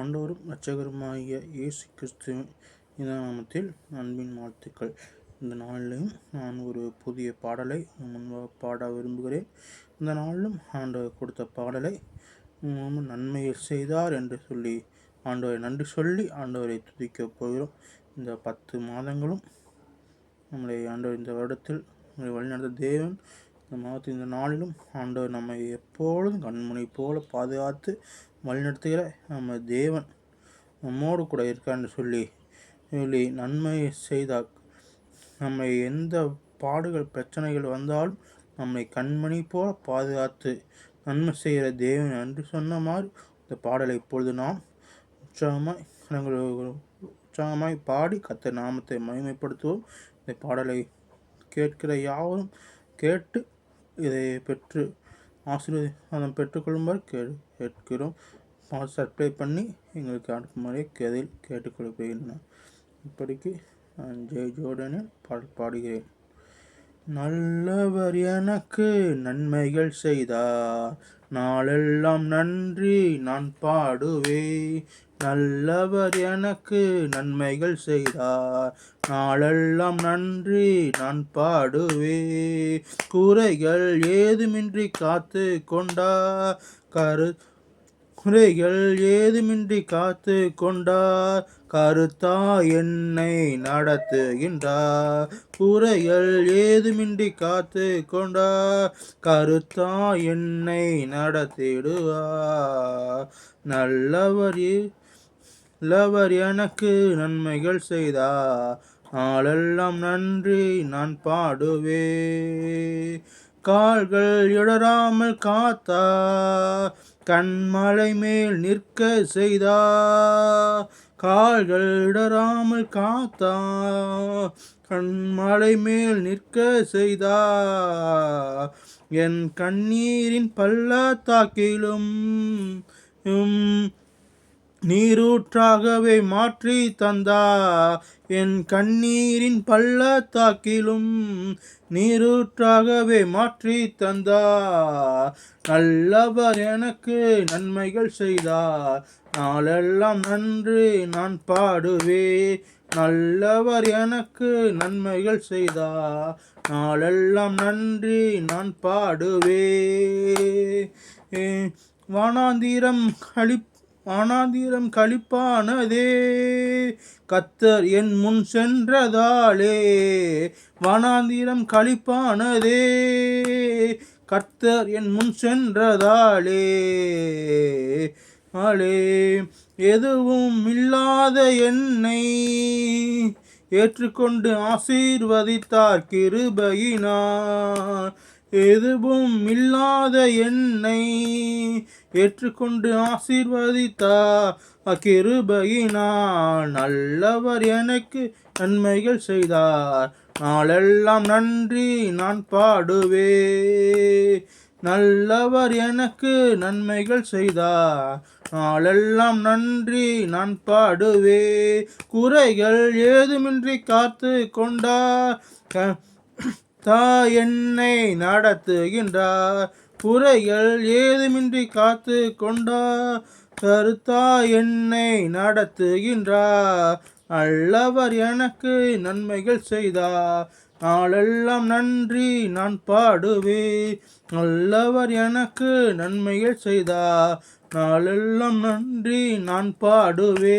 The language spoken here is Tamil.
ஆண்டவரும் இரட்சகருமாகிய இயேசு கிறிஸ்துவின் நாமத்தில் அன்பின் வாழ்த்துக்கள். இந்த நாளிலும் நான் ஒரு புதிய பாடலை முன்பாக பாட விரும்புகிறேன். இந்த நாளிலும் ஆண்டவர் கொடுத்த பாடலை நன்மையை செய்தார் என்று சொல்லி ஆண்டவரை நன்றி சொல்லி ஆண்டவரை துதிக்கப் போகிறோம். இந்த பத்து மாதங்களும் நம்முடைய ஆண்டவர் இந்த வருடத்தில் வழிநடத்த தேவன் இந்த மாதத்தில் இந்த நாளிலும் ஆண்டவர் நம்மை எப்பொழுதும் கண்முனை போல பாதுகாத்து வழிநடத்துகிற. நம்ம தேவன் நம்மோடு கூட இருக்கான்னு சொல்லி சொல்லி நன்மை செய்தால் நம்மை எந்த பாடுகள் பிரச்சனைகள் வந்தாலும் நம்மை கண்மணி போல பாதுகாத்து நன்மை செய்கிற தேவன் என்று சொன்ன மாதிரி இந்த பாடலை இப்பொழுது நாம் உற்சாகமாய் உற்சாகமாய் பாடி கத்த நாமத்தை மகிமைப்படுத்துவோம். இந்த பாடலை கேட்கிற யாவரும் கேட்டு இதை பெற்று ஆசீர்வாதம் பெற்றுக்கொள்ளுமாறு கே கேட்கிறோம். சப்ளை பண்ணி எங்களுக்கு அனுப்புமாறே கதையில் கேட்டுக்கொள்கிறேன் இப்படிக்கு நான் ஜெய் ஜோடனில் பாடல் பாடுகிறேன். நல்லவர் எனக்கு நன்மைகள் செய்தார். நாளெல்லாம் நன்றி நான் பாடுவே நல்லவர் எனக்கு நன்மைகள் செய்தார். நாளெல்லாம் நன்றி நான் பாடுவே குறைகள் ஏதுமின்றி காத்து கொண்டா கரு குறைகள் ஏதுமின்றி காத்து கொண்டார். கருத்தா என்னை நடத்துகின்றார். குறைகள் ஏதுமின்றி காத்து கொண்டார். கருத்தா என்னை நடத்திடுவார். நல்லவர் லவர் எனக்கு நன்மைகள் செய்தார் நாளெல்லாம் நன்றி நான் பாடுவே. கால்கள் இடராமல் காத்தா கண்மலை மேல் நிற்க செய்தா கால்கள் இடராமல் காத்தா கண்மலை மேல் நிற்க செய்தா. என் கண்ணீரின் பள்ளத்தாக்கிலும் நீரூற்றாகவே மாற்றி தந்தா. என் கண்ணீரின் பள்ளத்தாக்கிலும் நீரூற்றாகவே மாற்றி தந்தா. நல்லவர் எனக்கு நன்மைகள் செய்தார் நாளெல்லாம் நன்றி நான் பாடுவே. நல்லவர் எனக்கு நன்மைகள் செய்தா. நாளெல்லாம் நன்றி நான் பாடுவே. வானாந்திரம் கழிப்பு ஆனாந்திரம் கழிப்பானதே. கத்தர் என் முன் சென்றதாலே வனாந்திரம் கழிப்பானதே. கர்த்தர் என் முன் சென்றதாலே. ஆளே எதுவும் இல்லாத என்னை ஏற்றுக்கொண்டு ஆசீர்வதித்தார் கிருபையினார் எதுவும் இல்லாத என்னை ஏற்றுக்கொண்டு ஆசீர்வதித்தா அக்கிருபையினால் நல்லவர் எனக்கு நன்மைகள் செய்தார். நாளெல்லாம் நன்றி நான் பாடுவே நல்லவர் எனக்கு நன்மைகள் செய்தார். நாளெல்லாம் நன்றி நான் பாடுவே குறைகள் ஏதுமின்றி காத்து கொண்டார். தா என்னை நடத்துகின்றார் குறைகள் ஏதுமின்றி காத்து கொண்டார் கருத்தா என்னை நடத்துகின்றார் அல்லவர் எனக்கு நன்மைகள் செய்தார் நாளெல்லாம் நன்றி நான் பாடுவே. நல்லவர் எனக்கு நன்மைகள் செய்தார் நாளெல்லாம் நன்றி நான் பாடுவே.